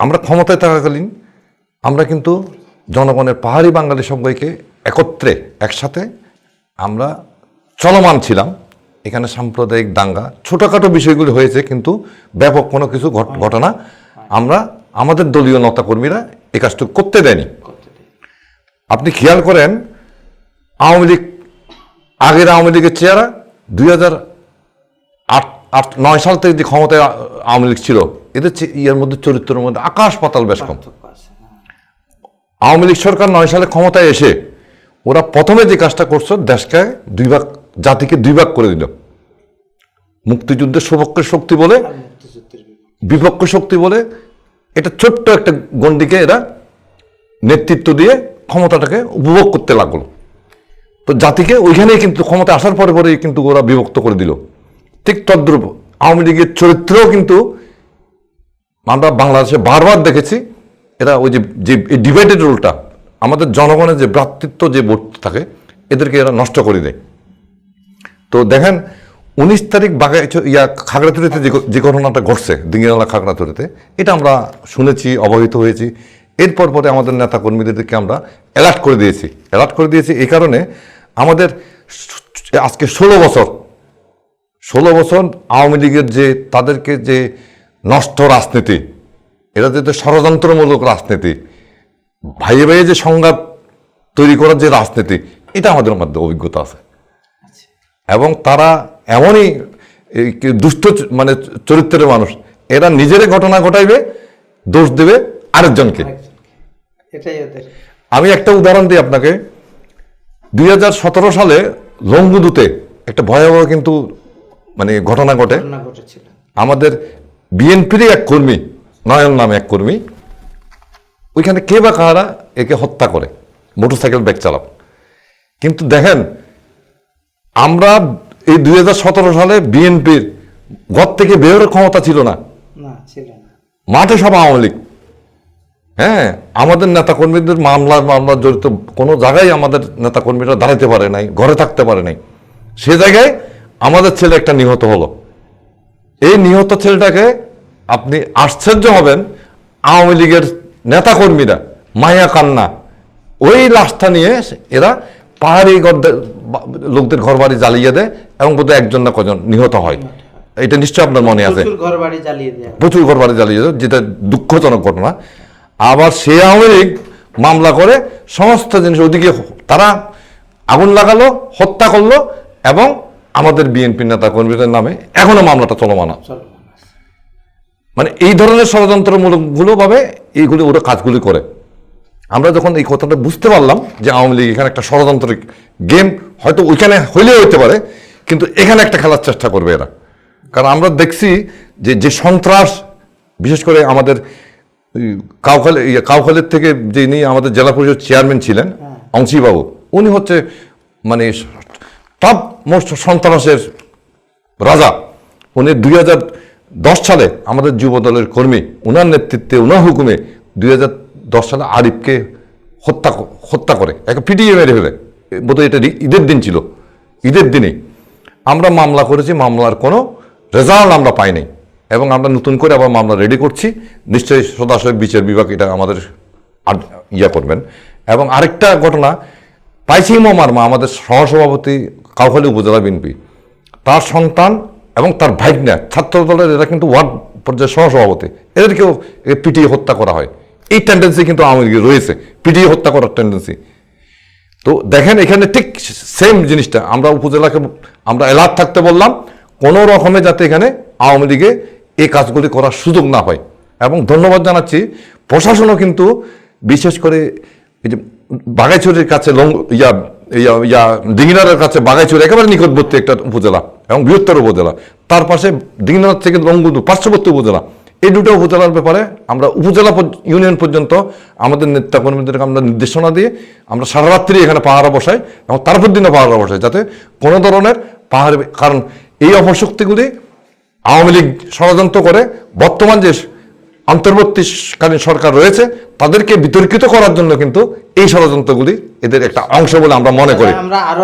আমরা ক্ষমতায় থাকাকালীন আমরা কিন্তু জনগণের পাহাড়ি বাঙালি সবাইকে একত্রে একসাথে আমরা চলমান ছিলাম। এখানে সাম্প্রদায়িক দাঙ্গা ছোটোখাটো বিষয়গুলি হয়েছে কিন্তু ব্যাপক কোনো কিছু ঘট- ঘটনা আমরা আমাদের দলীয় নেতাকর্মীরা এ কাজটুকু করতে দেয়নি। আপনি খেয়াল করেন আওয়ামী লীগ আগের আওয়ামী লীগের চেহারা দুই হাজার আট আট নয় সাল থেকে যে ক্ষমতায় আওয়ামী লীগ ছিল এদের ইয়ের মধ্যে চরিত্রের মধ্যে আকাশ পাতাল বেশ কম। হ্যাঁ। আওয়ামী লীগ সরকার নয় সালে ক্ষমতায় এসে ওরা প্রথমে যে কাজটা করছ দেশকে দুই ভাগ জাতিকে দুই ভাগ করে দিল। মুক্তিযুদ্ধের সপক্ষের শক্তি বলে বিপক্ষ। শক্তি বলে এটা ছোট্ট একটা গণ্ডিকে এরা নেতৃত্ব দিয়ে ক্ষমতাটাকে উপভোগ করতে লাগল। তো জাতিকে ওইখানেই কিন্তু ক্ষমতা আসার পরে পরেই কিন্তু ওরা বিভক্ত করে দিল। ঠিক তদ্রুপ আওয়ামী লীগের চরিত্রেও কিন্তু আমরা বাংলাদেশে বারবার দেখেছি, এরা ওই যে যে ডিভাইডেড রোলটা আমাদের জনগণের যে ভ্রাতৃত্ব যে বোধ থাকে, এদেরকে এরা নষ্ট করে দেয়। তো দেখেন, উনিশ তারিখ বাগাই ইয়া খাগড়াছড়িতে যে ঘটনাটা ঘটছে দিঙ্গিনালা খাগড়াছড়িতে, এটা আমরা শুনেছি, অবহিত হয়েছি। এরপর পরে আমাদের নেতা কর্মীদেরকে আমরা অ্যালার্ট করে দিয়েছি। অ্যালার্ট করে দিয়েছি এই কারণে আমাদের আজকে ষোলো বছর ষোলো বছর আওয়ামী লীগের যে, তাদেরকে যে নষ্ট রাজনীতি। এটা যে ষড়যন্ত্রমূলক রাজনীতি। ভাইয়ে ভাইয়ে যে সংঘাত তৈরি করার যে রাজনীতি এটা আমাদের মধ্যে অভিজ্ঞতা আছে। এবং তারা এমনই দুষ্ট মানে চরিত্রের মানুষ। এরা নিজেরে ঘটনা ঘটাইবে দোষ দেবে আরেকজনকে। আমি একটা উদাহরণ দিই আপনাকে। দুই হাজার সতেরো সালে লঙ্গুদুতে একটা ভয়াবহ কিন্তু মানে ঘটনা ঘটে। আমাদের বিএনপিরই এক কর্মী নয়ন নামে এক কর্মী ওইখানে কে বা কাহারা একে হত্যা করে মোটরসাইকেল ব্যাগ চালাও কিন্তু দেখেন আমরা এই দুই হাজার সতেরো সালে বিএনপির ঘর থেকে বেরোর ক্ষমতা ছিল না। না ছিল না। মাঠে সব আওয়ামী লীগ। হ্যাঁ আমাদের নেতাকর্মীদের মামলা মামলা জড়িত কোনো জায়গায় আমাদের নেতাকর্মীরা দাঁড়াতে পারে নাই ঘরে থাকতে পারে নাই। সে জায়গায় আমাদের ছেলে একটা নিহত হলো। এই নিহত ছেলেটাকে আপনি আশ্চর্য হবেন আওয়ামী লীগের নেতাকর্মীরা মায়া কান্না ওই লাশটা নিয়ে এরা পাহাড়ি গড়দের বা- লোকদের ঘর বাড়ি জ্বালিয়ে দেয় এবং বোধহয় একজন না কজন নিহত হয়। এটা নিশ্চয় আপনার মনে আছে। প্রচুর ঘর বাড়ি জ্বালিয়ে যেত, যেটা দুঃখজনক ঘটনা। আবার সে আওয়ামী লীগ মামলা করে সমস্ত জিনিস ওদিকে তারা আগুন লাগালো হত্যা করল এবং আমাদের বিএনপি নেতা কর্মীদের নামে এখনও মামলাটা চলমান। মানে এই ধরনের ষড়যন্ত্রমূলকগুলো ভাবে এইগুলি ওরা কাজগুলি করে। আমরা যখন এই কথাটা বুঝতে পারলাম যে আওয়ামী লীগ এখানে একটা ষড়যন্ত্রিক গেম হয়তো ওইখানে হইলেও হইতে পারে কিন্তু এখানে একটা খেলার চেষ্টা করবে এরা। কারণ আমরা দেখছি যে যে সন্ত্রাস বিশেষ করে আমাদের কাউখালী কাউখালীর থেকে যিনি আমাদের জেলা পরিষদ চেয়ারম্যান ছিলেন অংশীবাবু উনি হচ্ছে মানে টপ মোস্ট সন্ত্রাসের রাজা। উনি দুই হাজার দশ সালে আমাদের যুব দলের কর্মী, উনার নেতৃত্বে, উনার হুকুমে দুই হাজার দশ সালে আরিফকে হত্যা হত্যা করে, একে পিটিয়ে মেরে ফেলে। বোধহয় এটা ঈদের দিন ছিল। ঈদের দিনেই আমরা মামলা করেছি, মামলার কোনো রেজাল্ট আমরা পাইনি। এবং আমরা নতুন করে আবার মামলা রেডি করছি। নিশ্চয়ই সদাশয় বিচার বিভাগ এটা আমাদের ইয়া করবেন। এবং আরেকটা ঘটনা পাইছি মামার আমাদের সহসভাপতি কাউখালী উপজেলা বিএনপি, তার সন্তান এবং তার ভাইকনা ছাত্র দলের এরা কিন্তু ওয়ার্ড পর্যায়ে সহসভাপতি। এদেরকেও পিটিয়ে হত্যা করা হয়। এই টেন্ডেন্সি কিন্তু আওয়ামী লীগের রয়েছে। পিটিয়ে হত্যা করার টেন্ডেন্সি তো দেখেন, এখানে ঠিক সেম জিনিসটা। আমরা উপজেলাকে, আমরা অ্যালার্ট থাকতে বললাম, কোনো রকমে যাতে এখানে আওয়ামী লীগে এই কাজগুলি করার সুযোগ না হয়। এবং ধন্যবাদ জানাচ্ছি, প্রশাসনও কিন্তু বিশেষ করে এই যে বাগাইছড়ির কাছে লং, ইয়া ইয়া ইয়া ডিঙ্গিনারের কাছে বাগাইছড়ি একেবারে নিকটবর্তী একটা উপজেলা। এবং বৃহত্তর উপজেলা। তার পাশে ডিঙ্গিনার থেকে লঙ্গুদু পার্শ্ববর্তী উপজেলা। এই দুটো উপজেলার ব্যাপারে আমরা উপজেলা ইউনিয়ন পর্যন্ত আমাদের নেতা কর্মীদেরকে আমরা নির্দেশনা দিয়ে আমরা সারা রাত্রি এখানে পাহারা বসাই এবং তারপর দিনও পাহারা বসাই যাতে কোনো ধরনের পাহাড় কারণ এই অপশক্তিগুলি আওয়ামী লীগ ষড়যন্ত্র করে বর্তমান যে অন্তর্বর্তীকালীন সরকার রয়েছে, তাদেরকে বিতর্কিত করার জন্য কিন্তু এই ষড়যন্ত্রগুলি এদের একটা অংশ বলে আমরা মনে করি।